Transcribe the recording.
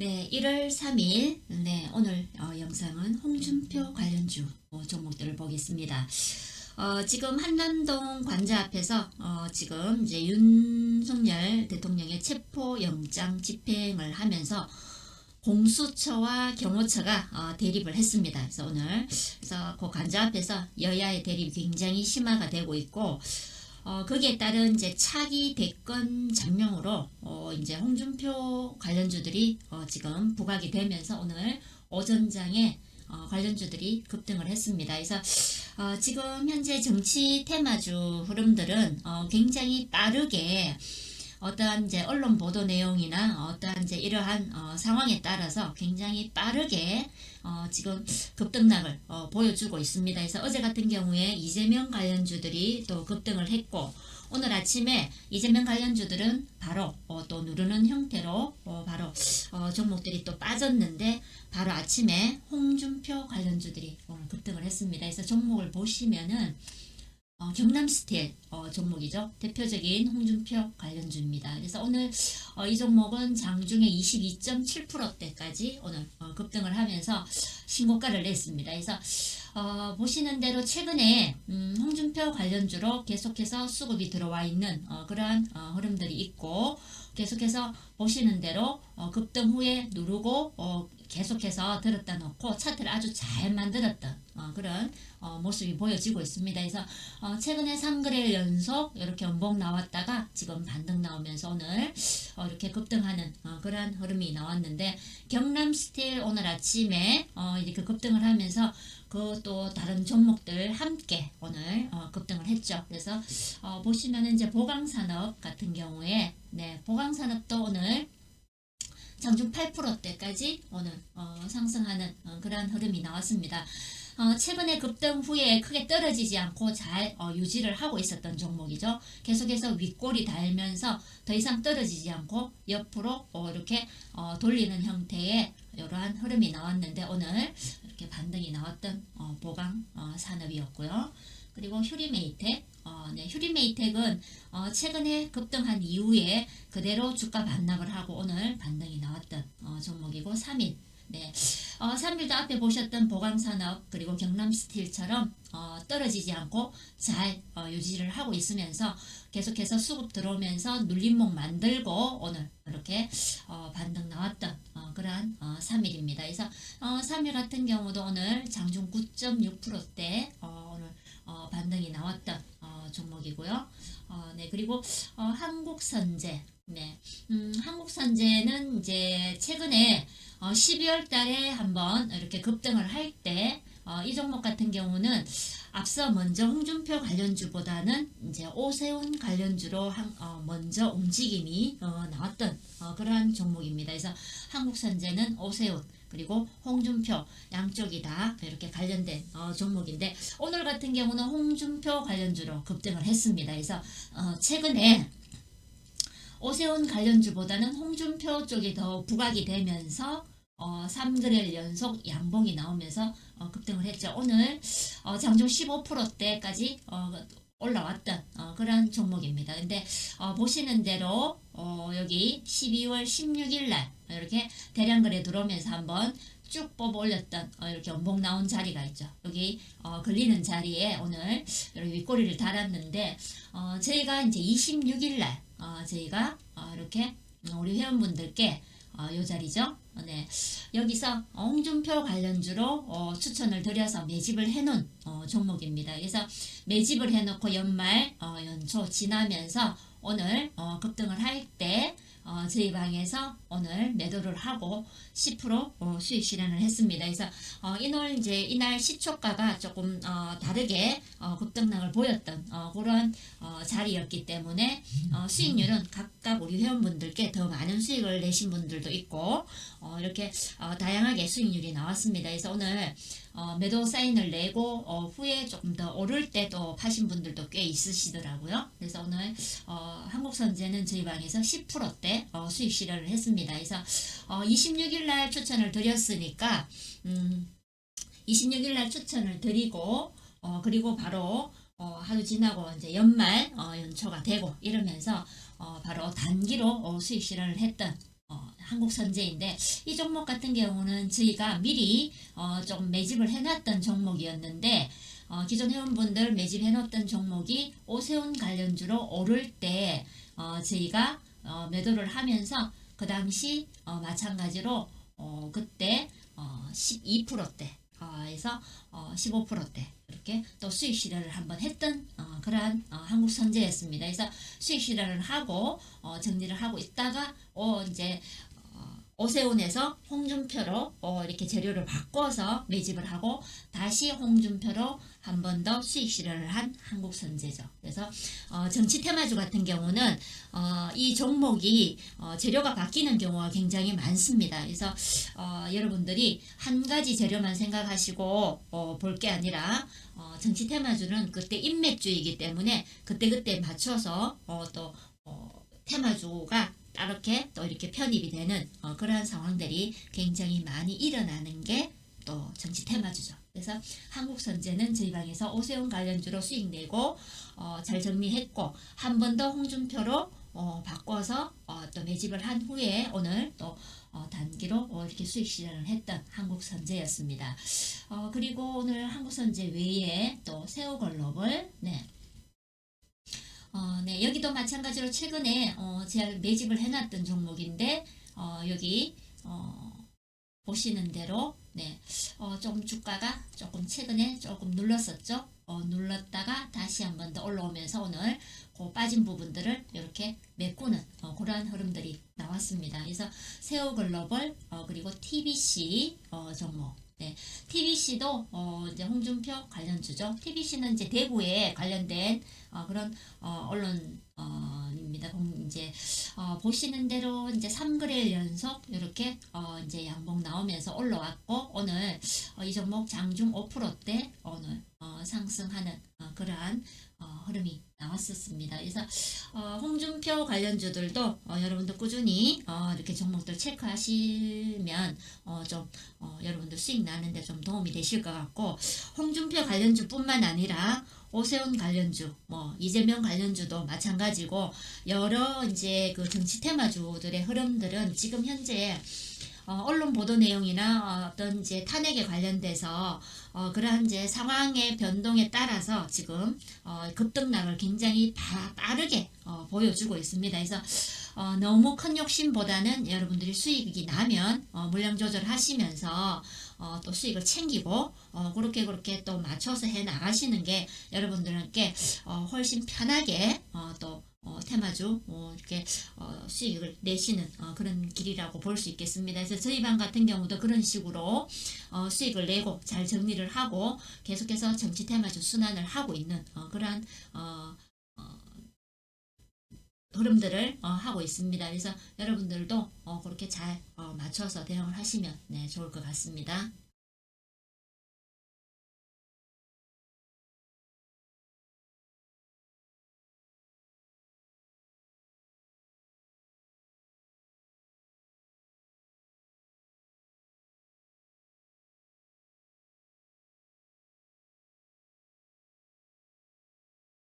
네, 1월 3일 네, 오늘 어, 영상은 홍준표 관련주 어, 종목들을 보겠습니다. 어, 지금 한남동 관자 앞에서 어, 지금 이제 윤석열 대통령의 체포 영장 집행을 하면서 공수처와 경호처가 어, 대립을 했습니다. 그래서 오늘 그래서 그 관자 앞에서 여야의 대립이 굉장히 심화가 되고 있고 어, 거기에 따른 이제 차기 대권 잠룡으로 어, 이제 홍준표 관련주들이 어, 지금 부각이 되면서 오늘 오전장에 어, 관련주들이 급등을 했습니다. 그래서 어, 지금 현재 정치 테마주 흐름들은 어, 굉장히 빠르게 어떠한 이제 언론 보도 내용이나 어떠한 이제 이러한 어, 상황에 따라서 굉장히 빠르게 어, 지금 급등락을 어, 보여주고 있습니다. 그래서 어제 같은 경우에 이재명 관련주들이 또 급등을 했고 오늘 아침에 이재명 관련주들은 바로 어, 또 누르는 형태로 어, 바로 어, 종목들이 또 빠졌는데 바로 아침에 홍준표 관련주들이 오늘 급등을 했습니다. 그래서 종목을 보시면은 어, 경남 스틸 어, 종목이죠. 대표적인 홍준표 관련주입니다. 그래서 오늘 어, 이 종목은 장중에 22.7%대까지 오늘 어, 급등을 하면서 신고가를 냈습니다. 그래서 어, 보시는 대로 최근에 음, 홍준표 관련주로 계속해서 수급이 들어와 있는 어, 그러한 어, 흐름들이 있고 계속해서 보시는 대로 어, 급등 후에 누르고 어, 계속해서 들었다 놓고 차트를 아주 잘 만들었던 어, 그런 어, 모습이 보여지고 있습니다. 그래서 어, 최근에 3거래일 연속 이렇게 연봉 나왔다가 지금 반등 나오면서 오늘 어, 이렇게 급등하는 어, 그런 흐름이 나왔는데 경남 스틸 오늘 아침에 어, 이렇게 급등을 하면서 그 또 다른 종목들 함께 오늘 어, 급등을 했죠. 그래서 어, 보시면은 이제 보강산업 같은 경우에 네 보강산업도 오늘 장중 8%대까지 오늘 어, 상승하는 어, 그런 흐름이 나왔습니다. 어, 최근에 급등 후에 크게 떨어지지 않고 잘 어, 유지를 하고 있었던 종목이죠. 계속해서 윗골이 달면서 더 이상 떨어지지 않고 옆으로 어, 이렇게 어, 돌리는 형태의 이러한 흐름이 나왔는데 오늘 이렇게 반등이 나왔던 어, 보강 어, 산업이었고요. 그리고 휴리메이텍, 어, 네, 휴리메이텍은 어, 최근에 급등한 이후에 그대로 주가 반납을 하고 오늘 반등이 나왔던 어, 종목이고 3일 네, 어, 3일도 앞에 보셨던 보강산업 그리고 경남스틸처럼 어, 떨어지지 않고 잘 어, 유지를 하고 있으면서 계속해서 수급 들어오면서 눌림목 만들고 오늘 이렇게 어, 반등 나왔던 어, 그러한 어, 3일입니다. 그래서 어, 3일 같은 경우도 오늘 장중 9.6%대 어, 오늘 어, 반등이 나왔던 어, 종목이고요. 어, 네 그리고 어, 한국선제 네, 음, 한국 선제는 이제 최근에 어, 12월 달에 한번 이렇게 급등을 할 때, 어, 이 종목 같은 경우는 앞서 먼저 홍준표 관련주보다는 이제 오세훈 관련주로 한, 어, 먼저 움직임이 어, 나왔던 어, 그러한 종목입니다. 그래서 한국 선제는 오세훈 그리고 홍준표 양쪽이 다 이렇게 관련된 어, 종목인데 오늘 같은 경우는 홍준표 관련주로 급등을 했습니다. 그래서 어, 최근에 오세훈 관련주보다는 홍준표 쪽이 더 부각이 되면서 어, 3거래일 연속 양봉이 나오면서 어, 급등을 했죠. 오늘 어, 장중 15%대까지 어, 올라왔던 어, 그런 종목입니다. 근데 어, 보시는 대로 어, 여기 12월 16일 날 이렇게 대량 거래 들어오면서 한번 쭉 뽑아 올렸던 어, 이렇게 연봉 나온 자리가 있죠. 여기 어, 걸리는 자리에 오늘 이렇게 윗꼬리를 달았는데 어, 저희가 이제 26일 날 어, 저희가 어, 이렇게 우리 회원분들께 어, 요 자리죠. 어, 네. 여기서 홍준표 관련주로 어, 추천을 드려서 매집을 해놓은 어, 종목입니다. 그래서 매집을 해놓고 연말 어, 연초 지나면서 오늘 어, 급등을 할때 어, 저희 방에서 오늘 매도를 하고 10% 어, 수익 실현을 했습니다. 그래서 어, 이날 이제 이날 시초가가 조금 어, 다르게 어, 급등락을 보였던 어, 그런 어, 자리였기 때문에 어, 수익률은 각각 우리 회원분들께 더 많은 수익을 내신 분들도 있고 어, 이렇게 어, 다양하게 수익률이 나왔습니다. 그래서 오늘 어, 매도 사인을 내고 어, 후에 조금 더 오를 때도 파신 분들도 꽤 있으시더라고요. 그래서 오늘 어, 한국선제는 저희 방에서 10%대 어, 수익 실현을 했습니다. 그래서 어, 26일 날 추천을 드렸으니까 음, 26일 날 추천을 드리고 어, 그리고 바로 어, 하루 지나고 이제 연말 어, 연초가 되고 이러면서 어, 바로 단기로 어, 수익 실현을 했던 어, 한국 선제인데 이 종목 같은 경우는 저희가 미리 어, 좀 매집을 해놨던 종목이었는데 어, 기존 회원분들 매집해놓던 종목이 오세훈 관련주로 오를 때 어, 저희가 어, 매도를 하면서 그 당시 어, 마찬가지로 어, 그때 어, 12%대 어, 에서 어, 15%대 이렇게 또 수익 실현을 한번 했던 어, 그러한 어, 한국 선제였습니다. 그래서 수익 실현을 하고 어, 정리를 하고 있다가 어, 이제 어, 오세훈에서 홍준표로 어, 이렇게 재료를 바꿔서 매집을 하고 다시 홍준표로 한 번 더 수익 실현을 한 한국 선제죠. 그래서 어, 정치 테마주 같은 경우는 어, 이 종목이 어, 재료가 바뀌는 경우가 굉장히 많습니다. 그래서 어, 여러분들이 한 가지 재료만 생각하시고 어, 볼 게 아니라 어, 정치 테마주는 그때 인맥주이기 때문에 그때그때 맞춰서 어, 또 어, 테마주가 이렇게 또 이렇게 편입이 되는 어, 그러한 상황들이 굉장히 많이 일어나는 게 또 정치 테마주죠. 그래서 한국 선제는 저희 방에서 오세훈 관련주로 수익 내고 어, 잘 정리했고 한 번 더 홍준표로 어, 바꿔서 어, 또 매집을 한 후에 오늘 또 어, 단기로 어, 이렇게 수익 실현을 했던 한국 선제였습니다. 어, 그리고 오늘 한국 선제 외에 또 글로벌 네. 여기도 마찬가지로 최근에 어, 제가 매집을 해놨던 종목인데 어, 여기 어, 보시는 대로 네, 어, 조금 주가가 조금 최근에 조금 눌렀었죠. 어, 눌렀다가 다시 한 번 더 올라오면서 오늘 그 빠진 부분들을 이렇게 메꾸는 어, 그러한 흐름들이 나왔습니다. 그래서 세오 글로벌 어, 그리고 TBC 어, 종목 네, TBC도 어, 이제 홍준표 관련 주죠. TBC는 이제 대구에 관련된 어, 그런 어, 언론 어, 입니다. 공- 이제 어, 보시는 대로 이제 3거래일 연속 이렇게 어, 이제 양봉 나오면서 올라왔고 오늘 어, 이 종목 장중 5%대 오늘 어, 상승하는 어, 그러한 어, 흐름이 나왔었습니다. 그래서 어, 홍준표 관련주들도 어, 여러분들 꾸준히 어, 이렇게 종목들 체크하시면 어, 좀 어, 여러분들 수익 나는데 좀 도움이 되실 것 같고 홍준표 관련주뿐만 아니라 오세훈 관련주, 뭐 이재명 관련주도 마찬가지고 여러 이제 그 정치 테마주들의 흐름들은 지금 현재 어, 언론 보도 내용이나 어, 어떤 이제 탄핵에 관련돼서 어, 그러한 이제 상황의 변동에 따라서 지금 어, 급등락을 굉장히 바, 빠르게 어, 보여주고 있습니다. 그래서 어, 너무 큰 욕심보다는 여러분들이 수익이 나면 어, 물량 조절하시면서 어, 또 수익을 챙기고 어, 그렇게 그렇게 또 맞춰서 해 나가시는 게 여러분들께 어, 훨씬 편하게 어, 또 어, 테마주 어, 이렇게 어, 수익을 내시는 어, 그런 길이라고 볼 수 있겠습니다. 그래서 저희 방 같은 경우도 그런 식으로 어, 수익을 내고 잘 정리를 하고 계속해서 정치 테마주 순환을 하고 있는 어, 그러한 어, 어, 흐름들을 어, 하고 있습니다. 그래서 여러분들도 어, 그렇게 잘 어, 맞춰서 대응을 하시면 네, 좋을 것 같습니다.